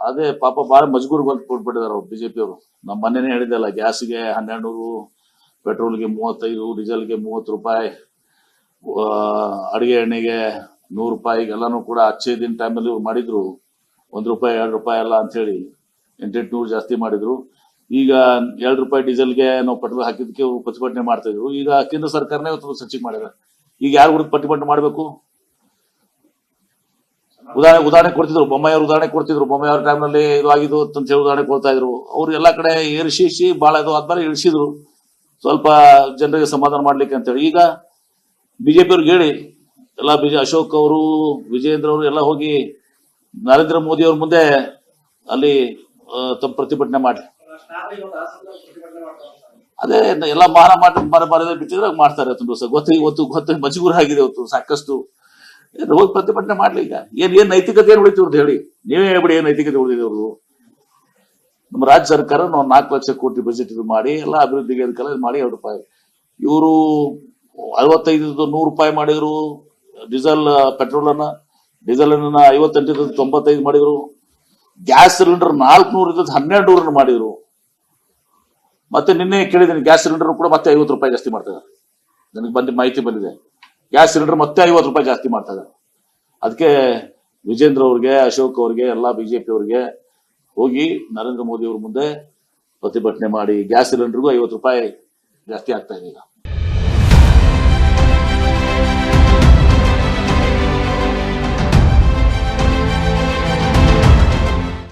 ಅದೇ ಪಾಪ ಭಾಳ ಮಜ್ಗೂರ್ ಬಂದು ಕೊಟ್ಬಿಟ್ಟಿದ್ದಾರೆ ಅವ್ರು ಬಿಜೆಪಿ ಅವರು. ನಮ್ಮ ಮೊನ್ನೆನೇ ಹೇಳಿದೆಲ್ಲ ಗ್ಯಾಸ್ಗೆ ಹನ್ನೆರಡು ನೂರು ಪೆಟ್ರೋಲ್ಗೆ ಮೂವತ್ತೈದು, ಡೀಸೆಲ್ಗೆ ಮೂವತ್ತು ರೂಪಾಯಿ ಅಡುಗೆ ಎಣ್ಣೆಗೆ ನೂರು ರೂಪಾಯಿ ಎಲ್ಲಾನು ಕೂಡ ಅಚ್ಚೇ ದಿನ ಟೈಮಲ್ಲಿ ಇವ್ರು ಮಾಡಿದ್ರು. ಒಂದ್ ರೂಪಾಯಿ, ಎರಡು ರೂಪಾಯಿ ಎಲ್ಲ ಅಂತ ಹೇಳಿ ಎಂಟೆಂಟು ನೂರು ಜಾಸ್ತಿ ಮಾಡಿದ್ರು. ಈಗ ಎರಡು ರೂಪಾಯಿ ಡೀಸೆಲ್ಗೆ ನಾವು ಪೆಟ್ರೋಲ್ ಹಾಕಿದ್ದಕ್ಕೆ ಪ್ರತಿಭಟನೆ ಮಾಡ್ತಾ ಇದ್ರು. ಈಗ ಕೇಂದ್ರ ಸರ್ಕಾರನೇ ಸಚಿವ ಮಾಡಿದ್ದಾರೆ ಈಗ ಯಾರು ಪ್ರತಿಭಟನೆ ಮಾಡಬೇಕು? ಉದಾಹರಣೆ ಉದಾಹರಣೆ ಕೊಡ್ತಿದ್ರು ಬೊಮ್ಮಯ್ಯವ್ರ ಉದಾಹರಣೆ ಕೊಡ್ತಿದ್ರು ಬೊಮ್ಮಯ್ಯವ್ರ ಟೈಮ್ ಟೈಮ್ನಲ್ಲಿ ಇದು ಆಗಿದ್ದು ಅಂತ ಹೇಳಿ ಉದಾಹರಣೆ ಕೊಡ್ತಾ ಇದ್ರು ಅವ್ರು ಎಲ್ಲಾ ಕಡೆ ಏರಿಸಿ ಬಹಳ ಇದು ಆದ್ಮೇಲೆ ಇಳಿಸಿದ್ರು ಸ್ವಲ್ಪ ಜನರಿಗೆ ಸಮಾಧಾನ ಮಾಡ್ಲಿಕ್ಕೆ ಅಂತೇಳಿ ಈಗ ಬಿಜೆಪಿ ಅವ್ರಿಗೆ ಹೇಳಿ ಎಲ್ಲ ಬಿಜೆ ಅಶೋಕ್ ಅವರು ವಿಜಯೇಂದ್ರ ಅವರು ಎಲ್ಲ ಹೋಗಿ ನರೇಂದ್ರ ಮೋದಿ ಅವ್ರ ಮುಂದೆ ಅಲ್ಲಿ ತಮ್ಮ ಪ್ರತಿಭಟನೆ ಮಾಡ್ಲಿ ಅದೇ ಎಲ್ಲ ಮಾನ ಮಾಡಿ ಮರ ಮರದ ಬಿಟ್ಟಿದ್ರೆ ಮಾಡ್ತಾರೆ ಇವತ್ತು ಗೊತ್ತು ಇವತ್ತು ಗೊತ್ತು ಮಜಗೂರ ಆಗಿದೆ ಇವತ್ತು ಸಾಕಷ್ಟು ಹೋಗಿ ಪ್ರತಿಭಟನೆ ಮಾಡ್ಲಿ ಈಗ ಏನ್ ಏನ್ ನೈತಿಕತೆ ಏನ್ ಉಳಿತು ಹೇಳಿ? ನೀವೇ ಹೇಳ್ಬಿಡಿ ಏನ್ ನೈತಿಕತೆ ಉಳಿದಿದೆ ಅವ್ರದ್ದು ನಮ್ಮ ರಾಜ್ಯ ಸರ್ಕಾರ ನಾವು ನಾಲ್ಕು ಲಕ್ಷ ಕೋಟಿ ಬಜೆಟ್ ಇದು ಮಾಡಿ, ಎಲ್ಲ ಅಭಿವೃದ್ಧಿಗೆ ಅದಕ್ಕೆಲ್ಲ ಮಾಡಿ ಎರಡು ರೂಪಾಯಿ. ಇವರು ಐವತ್ತೈದು ನೂರು ರೂಪಾಯಿ ಮಾಡಿದ್ರು ಡೀಸೆಲ್ ಪೆಟ್ರೋಲ್ ಅನ್ನ. ಡೀಸೆಲ್ ಅನ್ನ ಐವತ್ತೆಂಟು ತೊಂಬತ್ತೈದು ಮಾಡಿದ್ರು. ಗ್ಯಾಸ್ ಸಿಲಿಂಡರ್ ನಾಲ್ಕುನೂರ ಇದ್ದದ್ದು ಹನ್ನೆರಡು ನೂರನ್ನು ಮಾಡಿದ್ರು. ಮತ್ತೆ ನಿನ್ನೆ ಕೇಳಿದ್ದೀನಿ ಗ್ಯಾಸ್ ಸಿಲಿಂಡರ್ ಕೂಡ ಮತ್ತೆ ಐವತ್ತು ರೂಪಾಯಿ ಜಾಸ್ತಿ ಮಾಡ್ತಾರೆ ನನಗೆ ಬಂದ ಮಾಹಿತಿ ಬಂದಿದೆ. ಗ್ಯಾಸ್ ಸಿಲಿಂಡರ್ ಮತ್ತೆ ಐವತ್ತು ರೂಪಾಯಿ ಜಾಸ್ತಿ ಮಾಡ್ತಾ ಇದ್ದಾರೆ ಅದಕ್ಕೆ ವಿಜೇಂದ್ರ ಅವ್ರಿಗೆ, ಅಶೋಕ್ ಅವ್ರಿಗೆ, ಎಲ್ಲ ಬಿಜೆಪಿ ಅವ್ರಿಗೆ ಹೋಗಿ ನರೇಂದ್ರ ಮೋದಿ ಅವ್ರ ಮುಂದೆ ಪ್ರತಿಭಟನೆ ಮಾಡಿ, ಗ್ಯಾಸ್ ಸಿಲಿಂಡರ್ಗೂ ಐವತ್ತು ರೂಪಾಯಿ ಜಾಸ್ತಿ ಆಗ್ತಾ ಇದೆ ಈಗ.